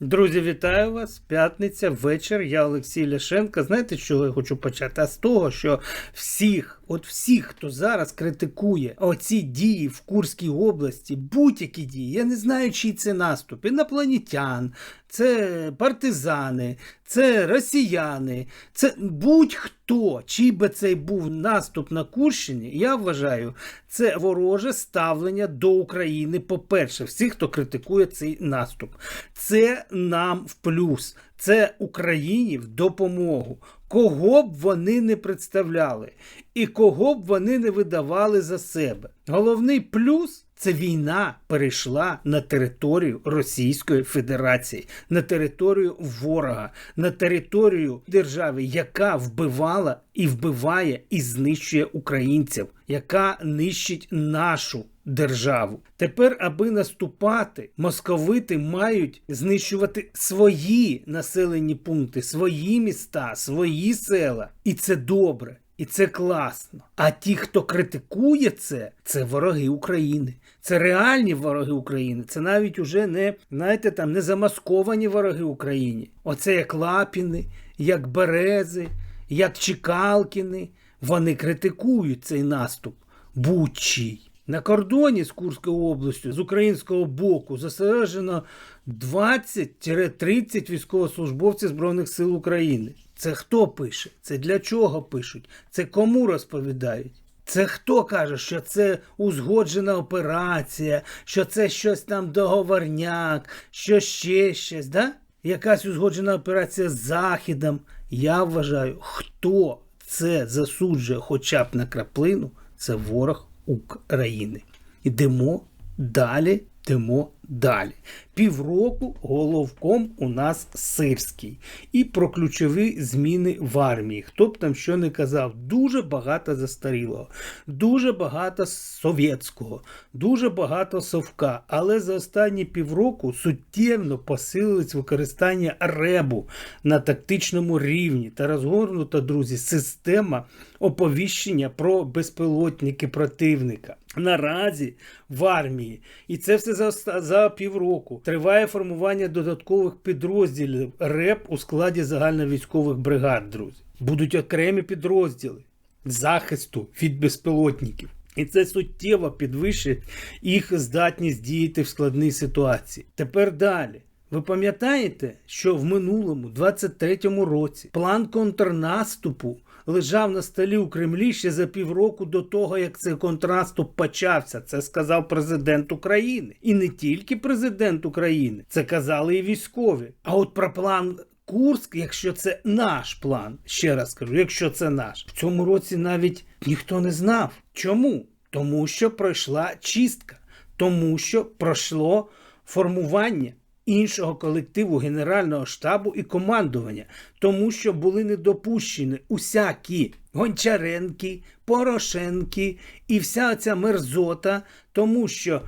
Друзі, вітаю вас! П'ятниця, вечір. Я Олексій Ляшенко. Знаєте, з чого я хочу почати? А з того, що всіх, от всіх, хто зараз критикує оці дії в Курській області, будь-які дії, я не знаю, чий це наступ, інопланетян, це партизани, це росіяни, це будь-хто, чий би цей був наступ на Курщині, я вважаю, це вороже ставлення до України. По-перше, всіх, хто критикує цей наступ. Це нам в плюс, це Україні в допомогу. Кого б вони не представляли, і кого б вони не видавали за себе. Головний плюс це війна перейшла на територію Російської Федерації, на територію ворога, на територію держави, яка вбивала і вбиває і знищує українців, яка нищить нашу. Державу тепер, аби наступати, московити мають знищувати свої населені пункти, свої міста, свої села, і це добре. І це класно. А ті, хто критикує це, це вороги України. Це реальні вороги України. Це навіть уже не, знаєте, там не замасковані вороги України. Оце як Лапіни, як Берези, як Чекалкіни. Вони критикують цей наступ. Будь-чий. На кордоні з Курською областю з українського боку зосереджено 20-30 військовослужбовців Збройних сил України. Це хто пише? Це для чого пишуть? Це кому розповідають? Це хто каже, що це узгоджена операція, що це щось там договорняк, що ще щось, да? Якась узгоджена операція з Західом. Я вважаю, хто це засуджує хоча б на краплину, це ворог України. Ідемо далі, йдемо далі. Півроку головком у нас сирський. І про ключові зміни в армії. Хто б там що не казав, дуже багато застарілого, дуже багато совєтського, дуже багато совка. Але за останні півроку суттєвно посилилось використання ребу на тактичному рівні та розгорнута, друзі, система оповіщення про безпілотники противника. Наразі в армії, і це все за, за півроку. Триває формування додаткових підрозділів РЕП у складі загальновійськових бригад, друзі. Будуть окремі підрозділи захисту від безпілотників. І це суттєво підвищить їх здатність діяти в складній ситуації. Тепер далі. Ви пам'ятаєте, що в минулому, 23-му році, план контрнаступу лежав на столі у Кремлі ще за півроку до того, як цей контрнаступ почався. Це сказав президент України. І не тільки президент України, це казали і військові. А от про план Курськ, якщо це наш план, ще раз кажу, якщо це наш, в цьому році навіть ніхто не знав. Чому? Тому що пройшла чистка, тому що пройшло формування іншого колективу Генерального штабу і командування, тому що були недопущені усякі Гончаренки, Порошенки і вся ця мерзота, тому що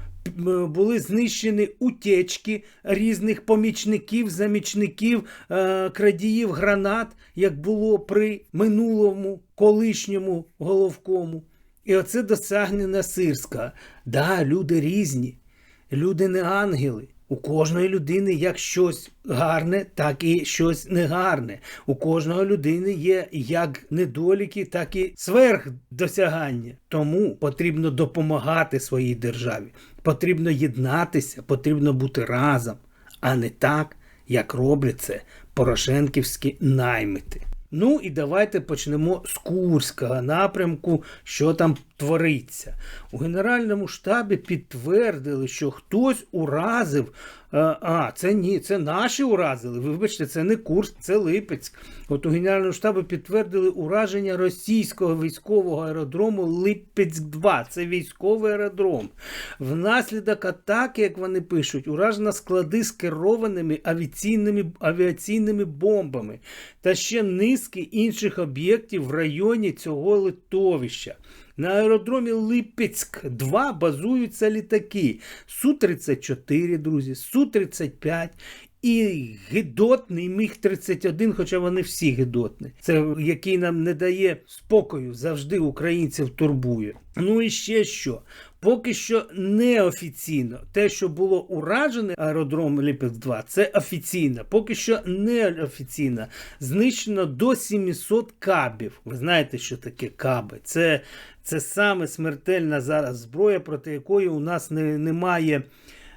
були знищені утечки різних помічників, замічників, е, крадіїв гранат, як було при минулому колишньому головкому. І оце досягнення Сирська. Да, люди різні, люди не ангели. У кожної людини як щось гарне, так і щось негарне. У кожної людини є як недоліки, так і сверхдосягання. Тому потрібно допомагати своїй державі. Потрібно єднатися, потрібно бути разом, а не так, як роблять це порошенківські наймити. Ну і давайте почнемо з Курського напрямку, що там твориться. У Генеральному штабі підтвердили, що хтось уразив. е, А, це ні, це наші уразили. Вибачте, це не Курськ, це Липецьк. От у Генеральному штабі підтвердили ураження російського військового аеродрому Липецьк-2. Це військовий аеродром. Внаслідок атаки, як вони пишуть, уражено склади з керованими авіаційними, авіаційними бомбами та ще низки інших об'єктів в районі цього литовища. На аеродромі Липецьк 2 базуються літаки Су-34, друзі, Су-35 і гидотний Міг-31, хоча вони всі гидотні. Це який нам не дає спокою, завжди українців турбує. Ну і ще що. Поки що неофіційно. Те, що було уражене аеродром Ліпець 2, це офіційно. Поки що неофіційно. Знищено до 700 кабів. Ви знаєте, що таке каби? Це, це саме смертельна зараз зброя, проти якої у нас не, немає.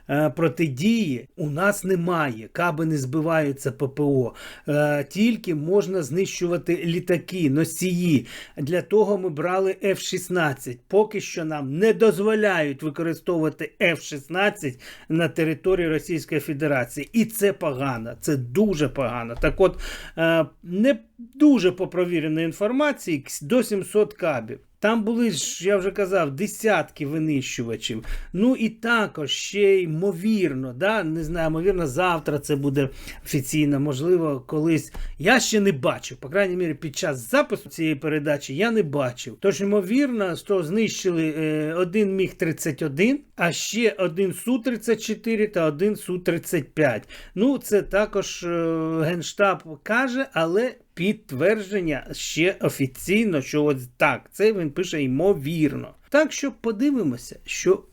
Е, Протидії у нас немає, каби не збиваються ППО. Е, Тільки можна знищувати літаки, носії. Для того ми брали F-16. Поки що нам не дозволяють використовувати F-16 на території Російської Федерації. І це погано, це дуже погано. Так от, е, не дуже по провіреній інформації до 700 кабів. Там були ж, я вже казав, десятки винищувачів. Ну і також ще ймовірно, да, не знаю, ймовірно, завтра це буде офіційно, можливо, колись. Я ще не бачив, по крайній мірі, під час запису цієї передачі я не бачив. Тож, ймовірно, що знищили е, один Міг 31, а ще один Су-34 та один Су-35. Ну, це також е, Генштаб каже, але підтвердження ще офіційно, що от так, це він пише ймовірно. Так що подивимося, що.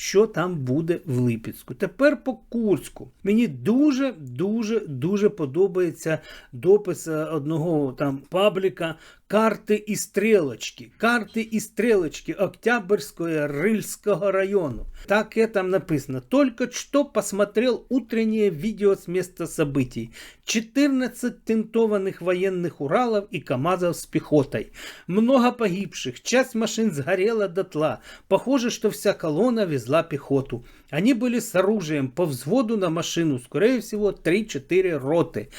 Що там буде в Липецьку. Тепер по Курську. Мені дуже, дуже, дуже подобається допис е, одного там пабліка карти і стрілочки. Карти і стрілочки Октябрьського Рильського району. Так и там написано. Только что посмотрел утреннее видео с места событий. 14 тентованных военных Уралов и КАМАЗов с пехотой. Много погибших. Часть машин сгорела дотла. Похоже, что вся колонна везла пехоту. Они были с оружием по взводу на машину. Скорее всего, 3-4 роты.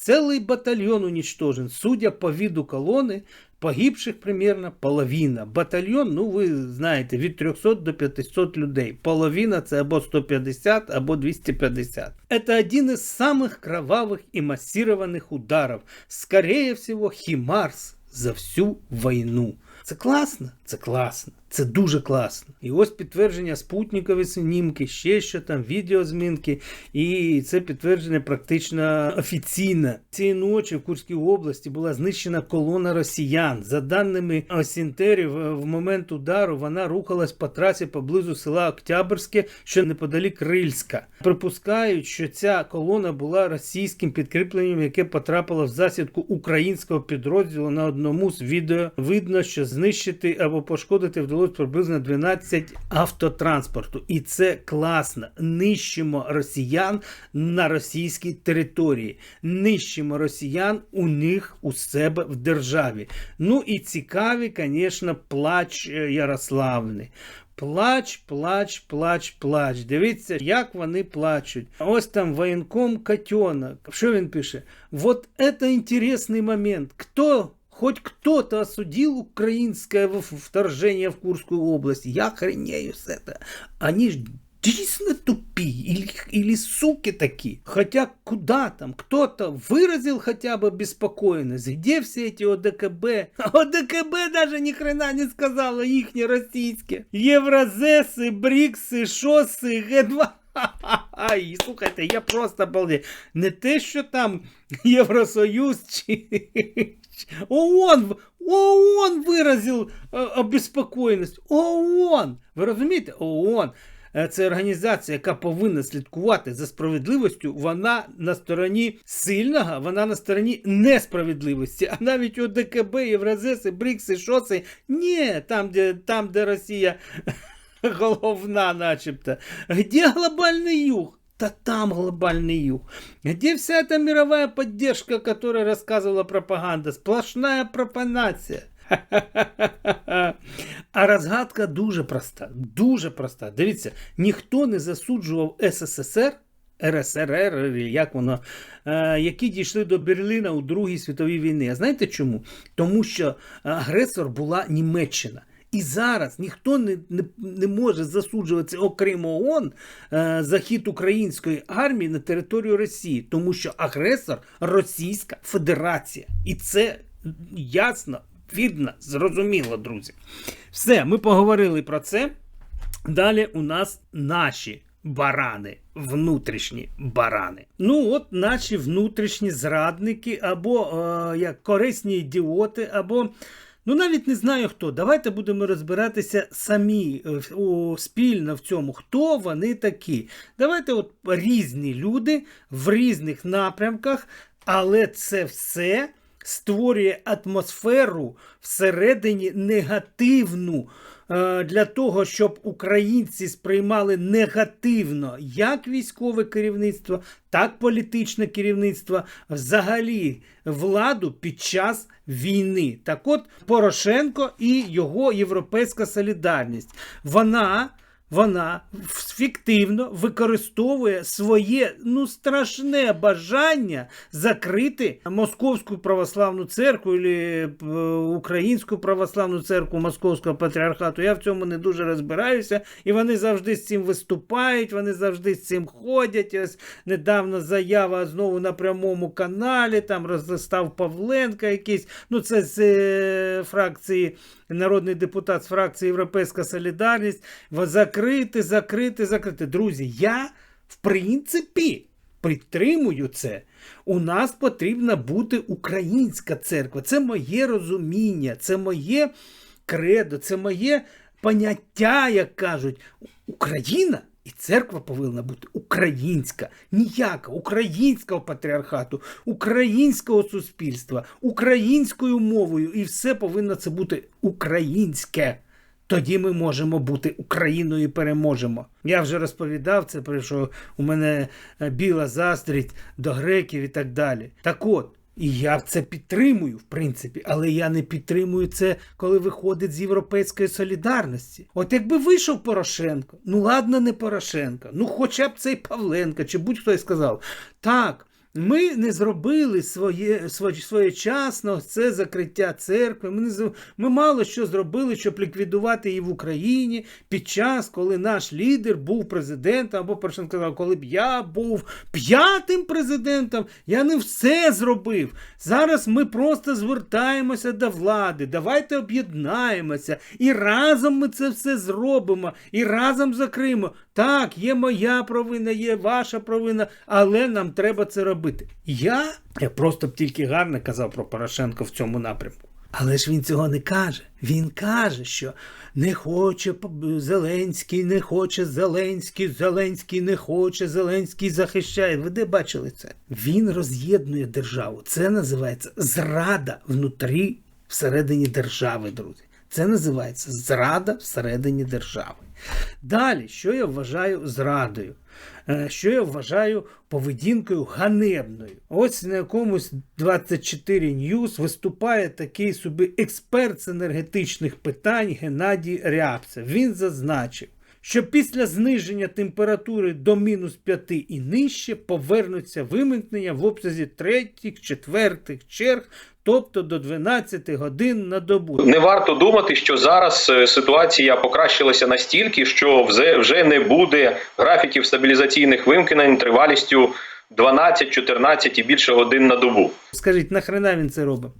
Целый батальон уничтожен. Судя по виду колонны, погибших примерно половина. Батальйон, ну ви знаєте, від 300 до 500 людей. Половина це або 150, або 250. Это один из самых кровавых и массированных ударов. Скорее всего, Химарс за всю війну. Це класно? Це класно. Це дуже класно. І ось підтвердження спутникові знімки, ще що там, відеозмінки. І це підтвердження практично офіційне. Цієї ночі в Курській області була знищена колона росіян. За даними осінтерів, в момент удару вона рухалась по трасі поблизу села Октябрське, що неподалік Рильська. Припускають, що ця колона була російським підкріпленням, яке потрапило в засідку українського підрозділу на одному з відео. Видно, що знищити або пошкодити вдалося приблизно 12 автотранспорту. І це класно. Нищимо росіян на російській території. Нищимо росіян у них у себе в державі. Ну і цікаві, звісно, плач е, Ярославни. Плач, плач, плач, плач. Дивіться, як вони плачуть. Ось там воєнком Котенок. Що він пише? Вот это интересный момент. Кто Хоть кто-то осудил украинское в- вторжение в Курскую область. Я охренею с это. Они ж действительно тупи или, или суки такие. Хотя куда там? Кто-то выразил хотя бы беспокойность. Где все эти ОДКБ? ОДКБ даже ни хрена не сказала, их не российские. Евразесы, Бриксы, Шосы, Г2. Ай, слухайте, я просто обалдею. Не те, що там Євросоюз чи ООН, ООН виразив е, обеспокоєність. ООН! Ви розумієте? ООН. Е, Це організація, яка повинна слідкувати за справедливістю. Вона на стороні сильного, вона на стороні несправедливості. А навіть ОДКБ, Євразеси, Брікси, Шоси, ні, там, де, там, де Росія головна, начебто. Где глобальный юг? Да там глобальный юг. Где вся эта мировая поддержка, о которой рассказывала пропаганда? Сплошная пропанація. А розгадка дуже проста. Дуже проста. Дивіться, ніхто не засуджував СССР, РСРР, як воно, е, які дійшли до Берліна у Другій світовій війні. А знаєте чому? Тому що агресор була Німеччина. І зараз ніхто не, не, не може засуджувати, окрім ООН, е, захід української армії на територію Росії, тому що агресор Російська Федерація. І це ясно, видно, зрозуміло, друзі. Все, ми поговорили про це. Далі у нас наші барани, внутрішні барани. Ну, от наші внутрішні зрадники, або е, як корисні ідіоти, або Ну навіть не знаю хто. Давайте будемо розбиратися самі о, спільно в цьому, хто вони такі. Давайте от різні люди в різних напрямках, але це все створює атмосферу всередині негативну. е, Для того, щоб українці сприймали негативно як військове керівництво, так політичне керівництво, взагалі владу під час війни. Так от Порошенко і його європейська солідарність. Вона вона фіктивно використовує своє ну страшне бажання закрити Московську православну церкву і Українську православну церкву Московського патріархату. Я в цьому не дуже розбираюся, і вони завжди з цим виступають, вони завжди з цим ходять. Ось недавно заява знову на прямому каналі. Там розстав Павленка якийсь. Ну це з е, фракції народний депутат з фракції Європейська Солідарність. Закрити, закрити, закрити. Друзі, я в принципі підтримую це. У нас потрібна бути українська церква. Це моє розуміння, це моє кредо, це моє поняття, як кажуть. Україна і церква повинна бути українська, ніяка українського патріархату, українського суспільства, українською мовою, і все повинно це бути українське. Тоді ми можемо бути Україною і переможемо. Я вже розповідав це, про що у мене е, біла заздрість до греків і так далі. Так от, і я це підтримую, в принципі, але я не підтримую це, коли виходить з європейської солідарності. От якби вийшов Порошенко, ну ладно, не Порошенко, ну хоча б цей Павленко, чи будь-хто й сказав, так. Ми не зробили своє, своє, своєчасно це закриття церкви. Ми, не, з- ми мало що зробили, щоб ліквідувати її в Україні під час, коли наш лідер був президентом, або Порошенко сказав, коли б я був п'ятим президентом, я не все зробив. Зараз ми просто звертаємося до влади. Давайте об'єднаємося. І разом ми це все зробимо, і разом закриємо. Так, є моя провина, є ваша провина, але нам треба це робити. Я, я просто б тільки гарно казав про Порошенка в цьому напрямку. Але ж він цього не каже. Він каже, що не хоче Зеленський, не хоче Зеленський, Зеленський не хоче, Зеленський захищає. Ви де бачили це? Він роз'єднує державу. Це називається зрада внутрі всередині держави, друзі. Це називається зрада всередині держави. Далі, що я вважаю зрадою? Е, Що я вважаю поведінкою ганебною. Ось на якомусь 24 News виступає такий собі експерт з енергетичних питань Геннадій Рябцев. Він зазначив, що після зниження температури до мінус 5 і нижче повернуться вимкнення в обсязі третіх, четвертих черг, тобто до 12 годин на добу. Не варто думати, що зараз е, ситуація покращилася настільки, що вже не буде графіків стабілізаційних вимкнень тривалістю 12, 14 і більше годин на добу. Скажіть, нахрена він це робить?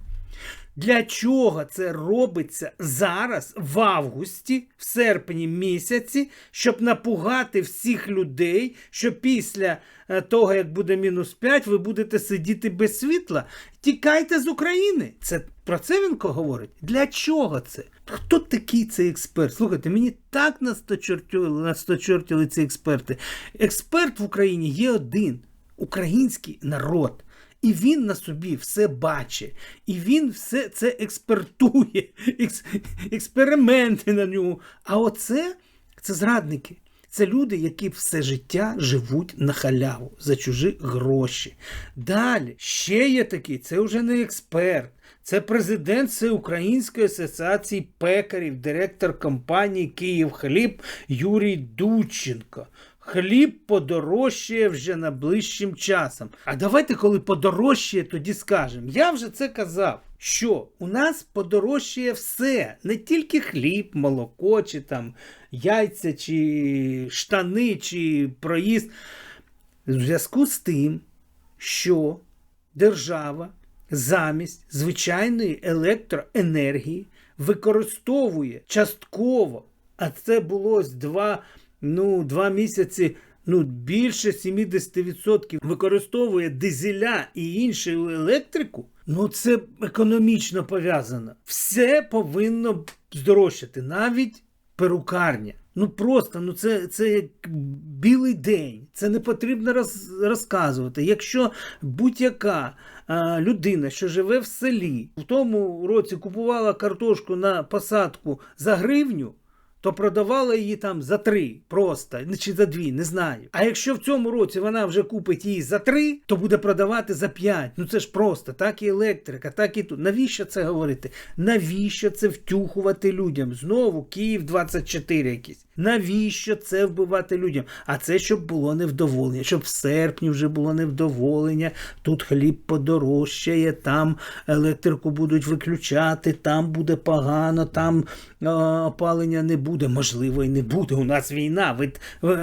Для чого це робиться зараз, в августі, в серпні місяці, щоб напугати всіх людей, що після е, того, як буде мінус 5, ви будете сидіти без світла? Тікайте з України. Це про це він говорить? Для чого це? Хто такий цей експерт? Слухайте, мені так насточортили, насточортили ці експерти. Експерт в Україні є один український народ. І він на собі все бачить, і він все це експертує, екс, експерименти на ньому. А оце це зрадники. Це люди, які все життя живуть на халяву за чужі гроші. Далі ще є такий, це вже не експерт. Це президент Всеукраїнської асоціації пекарів, директор компанії Київ Хліб Юрій Дученко. Хліб подорожчає вже найближчим часом. А давайте, коли подорожчає, тоді скажемо. Я вже це казав, що у нас подорожчає все, не тільки хліб, молоко, чи там яйця, чи штани, чи проїзд. В зв'язку з тим, що держава замість звичайної електроенергії використовує частково, а це було ось два, ну, два місяці. Ну, більше 70% використовує дизеля і іншу електрику, Ну, це економічно пов'язано. Все повинно здорожчати, навіть перукарня. Ну просто ну це, це як білий день. Це не потрібно роз, розказувати. Якщо будь-яка людина, що живе в селі, в тому році купувала картошку на посадку за гривню, то продавала її там за три просто, чи за дві, не знаю. А якщо в цьому році вона вже купить її за три, то буде продавати за п'ять. Ну це ж просто, так і електрика, так і тут. Навіщо це говорити? Навіщо це втюхувати людям? Знову Київ 24 якийсь. Навіщо це вбивати людям? А це щоб було невдоволення, щоб в серпні вже було невдоволення. Тут хліб подорожчає, там електрику будуть виключати, там буде погано, там е, опалення не буде. Можливо, і не буде. У нас війна. Ви,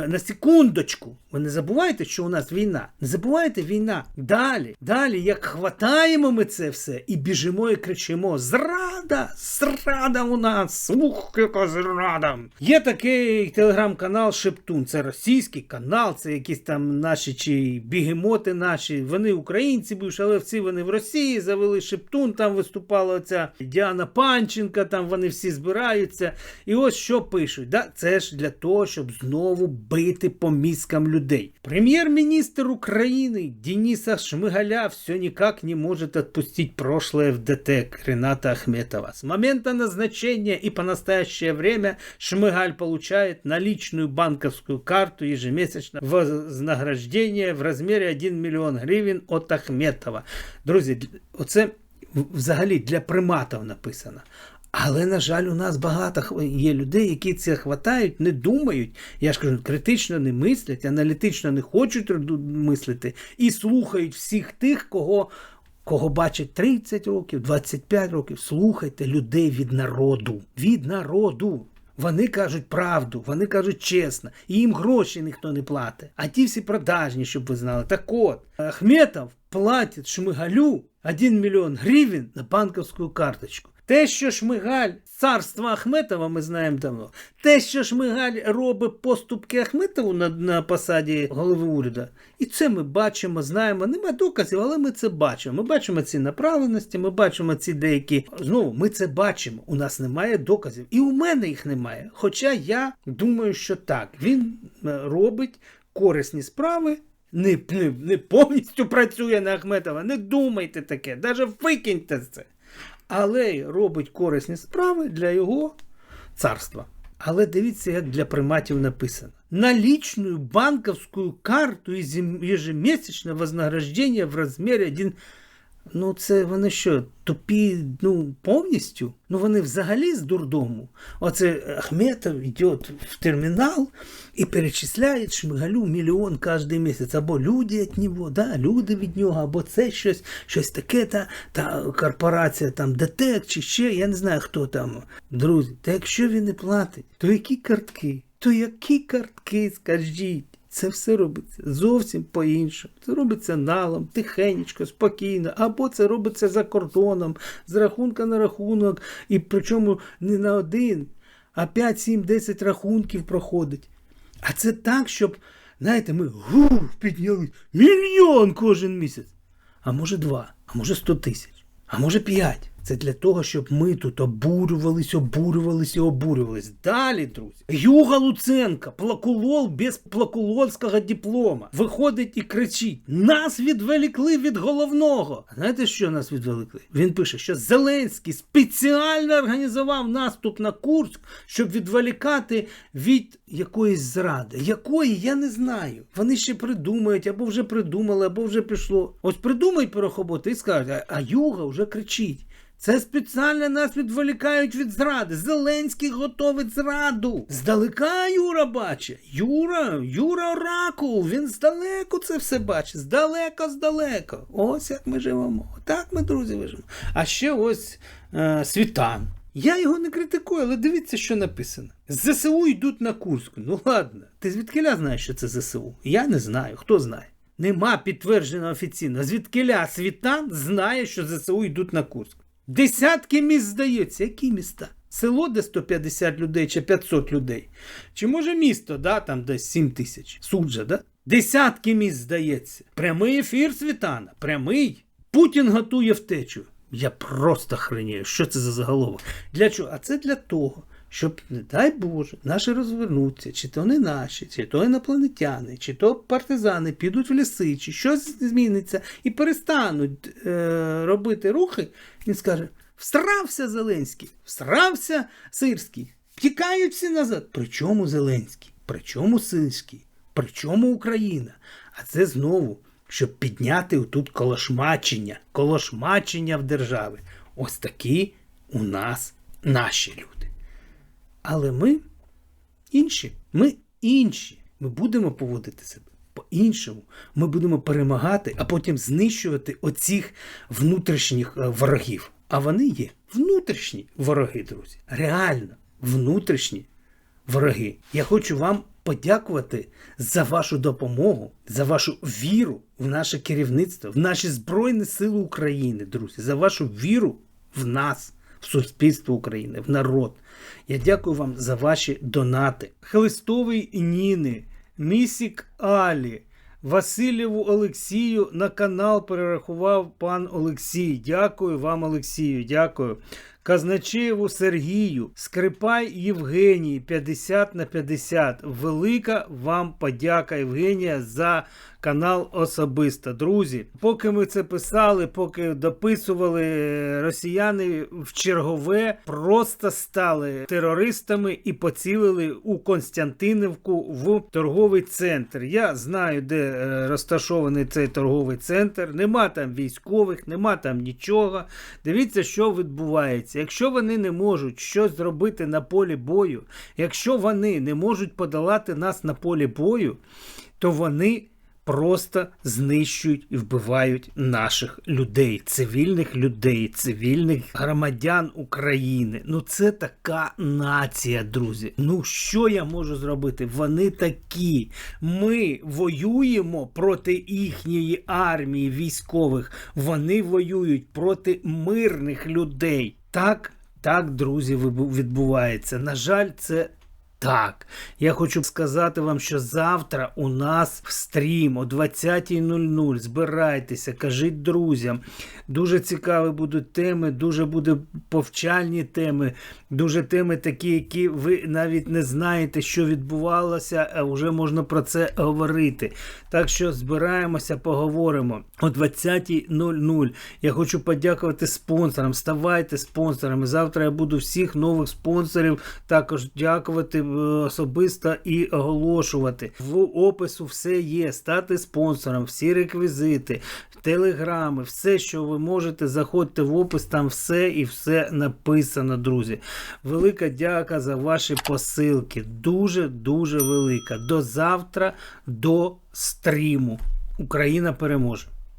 на секундочку. Ви не забувайте, що у нас війна. Не забувайте війна. Далі, далі, як хватаємо ми це все і біжимо і кричимо: Зрада! Зрада у нас! Ух, яка зрада! Є такий телеграм-канал Шептун. Це російський канал, це якісь там наші чи бігемоти наші. Вони українці бивши, але всі вони в Росії завели Шептун. Там виступала оця Діана Панченка, там вони всі збираються. І ось що пишуть. Да? Це ж для того, щоб знову бити по мізкам людей. Прем'єр-міністр України Дениса Шмигаля все никак не может отпустить прошлое в ДТЭК Рената Ахметова. С момента назначения и по настоящее время Шмыгаль получает наличную банковскую карту ежемесячно вознаграждение в размере 1 миллион гривен от Ахметова. Друзі, оце взагалі для приматів написано. Але, на жаль, у нас багато є людей, які це хватають, не думають. Я ж кажу, критично не мислять, аналітично не хочуть мислити і слухають всіх тих, кого, кого бачать 30 років, 25 років. Слухайте людей від народу. Від народу. Вони кажуть правду, вони кажуть чесно, і їм гроші ніхто не платить. А ті всі продажні, щоб ви знали. Так от, Ахметов платить Шмигалю 1 мільйон гривень на банківську карточку. Те, що Шмигаль царства Ахметова, ми знаємо давно. Те, що Шмигаль робить поступки Ахметову на, на посаді голови уряду. І це ми бачимо, знаємо. Нема доказів, але ми це бачимо. Ми бачимо ці направленості, ми бачимо ці деякі. Знову ми це бачимо. У нас немає доказів. І у мене їх немає. Хоча я думаю, що так. Він е, робить корисні справи. Не, не, не повністю працює на Ахметова. Не думайте таке, навіть викиньте це але й робить корисні справи для його царства. Але дивіться, як для приматів написано. Наличную банковскую карту ежемесячное вознаграждение в размере 1 Ну, це вони що, тупі, ну, повністю? Ну вони взагалі з дурдому. Оце Ахметов йде в термінал і перечисляє Шмигалю мільйон кожен місяць. Або люди від нього, да, люди від нього, або це щось, щось таке, та, та корпорація там ДТЕК чи ще, я не знаю хто там. Друзі, та якщо він не платить, то які картки? То які картки, скажіть? Це все робиться зовсім по-іншому. Це робиться налом, тихенечко, спокійно, або це робиться за кордоном, з рахунка на рахунок, і причому не на один, а 5, 7, 10 рахунків проходить. А це так, щоб, знаєте, ми гу, підняли мільйон кожен місяць. А може два, а може 100 тисяч, а може 5. Це для того, щоб ми тут обурювались, обурювались і обурювались. Далі, друзі. Юга Луценка, плакулол без плакулольського диплома, виходить і кричить: нас відволікли від головного. Знаєте, що нас відволікли? Він пише, що Зеленський спеціально організував наступ на Курськ, щоб відволікати від якоїсь зради. Якої, я не знаю. Вони ще придумають, або вже придумали, або вже пішло. Ось придумають порохоботи і скажуть, а Юга вже кричить. Це спеціально нас відволікають від зради. Зеленський готовить зраду. Здалека Юра бачить. Юра, Юра Оракул, він здалеку це все бачить. Здалека, здалеко. Ось як ми живемо. Так ми, друзі, живемо. А ще ось е, Світан. Я його не критикую, але дивіться, що написано. З ЗСУ йдуть на Курську. Ну ладно, ти звідкиля знаєш, що це ЗСУ? Я не знаю. Хто знає? Нема підтверджено офіційно. Звідкиля Світан знає, що ЗСУ йдуть на Курськ. Десятки міст здається. Які міста? Село, де 150 людей чи 500 людей. Чи може місто, да, там десь 7 тисяч. Суджа, да? Десятки міст здається. Прямий ефір Світана. Прямий. Путін готує втечу. Я просто хренію. Що це за заголовок? Для чого? А це для того, щоб, не дай Боже, наші розвернуться, чи то не наші, чи то інопланетяни, чи то партизани підуть в ліси, чи щось зміниться і перестануть е, робити рухи. Він скаже: всрався Зеленський, всрався Сирський. Тікають всі назад. Причому Зеленський? Причому Сирський? Причому Україна? А це знову, щоб підняти тут колошмачення, колошмачення в державі. Ось такі у нас наші люди. Але ми інші. Ми інші. Ми будемо поводити себе по-іншому. Ми будемо перемагати, а потім знищувати оцих внутрішніх е, ворогів. А вони є внутрішні вороги, друзі. Реально, внутрішні вороги. Я хочу вам подякувати за вашу допомогу, за вашу віру в наше керівництво, в наші Збройні Сили України, друзі, за вашу віру в нас, в суспільство України, в народ. Я дякую вам за ваші донати. Хлистовий Ніни, Місік Алі. Васильєву Олексію на канал перерахував пан Олексій. Дякую вам, Олексію. Дякую. Казначеєву Сергію, Скрипай Євгеній 50 на 50. Велика вам подяка, Євгенія, за канал особисто. Друзі, поки ми це писали, поки дописували, е, росіяни в чергове просто стали терористами і поцілили у Константинівку в торговий центр. Я знаю, де е, розташований цей торговий центр. Нема там військових, нема там нічого. Дивіться, що відбувається. Якщо вони не можуть щось зробити на полі бою, якщо вони не можуть подолати нас на полі бою, то вони просто знищують і вбивають наших людей, цивільних людей, цивільних громадян України. Ну це така нація, друзі. Ну що я можу зробити? Вони такі. Ми воюємо проти їхньої армії військових. Вони воюють проти мирних людей. Так, так, друзі, відбувається. На жаль, це так, я хочу сказати вам, що завтра у нас стрім о 20.00. Збирайтеся, кажіть друзям. Дуже цікаві будуть теми, дуже будуть повчальні теми, дуже теми такі, які ви навіть не знаєте, що відбувалося, а вже можна про це говорити. Так що збираємося, поговоримо о 20.00. Я хочу подякувати спонсорам. Ставайте спонсорами. Завтра я буду всіх нових спонсорів також дякувати особисто і оголошувати. В опису все є. Стати спонсором, всі реквізити, телеграми, все, що ви можете, заходьте в опис, там все і все написано, друзі. Велика дяка за ваші посилки. Дуже дуже велика. До завтра, до стріму. Україна переможе.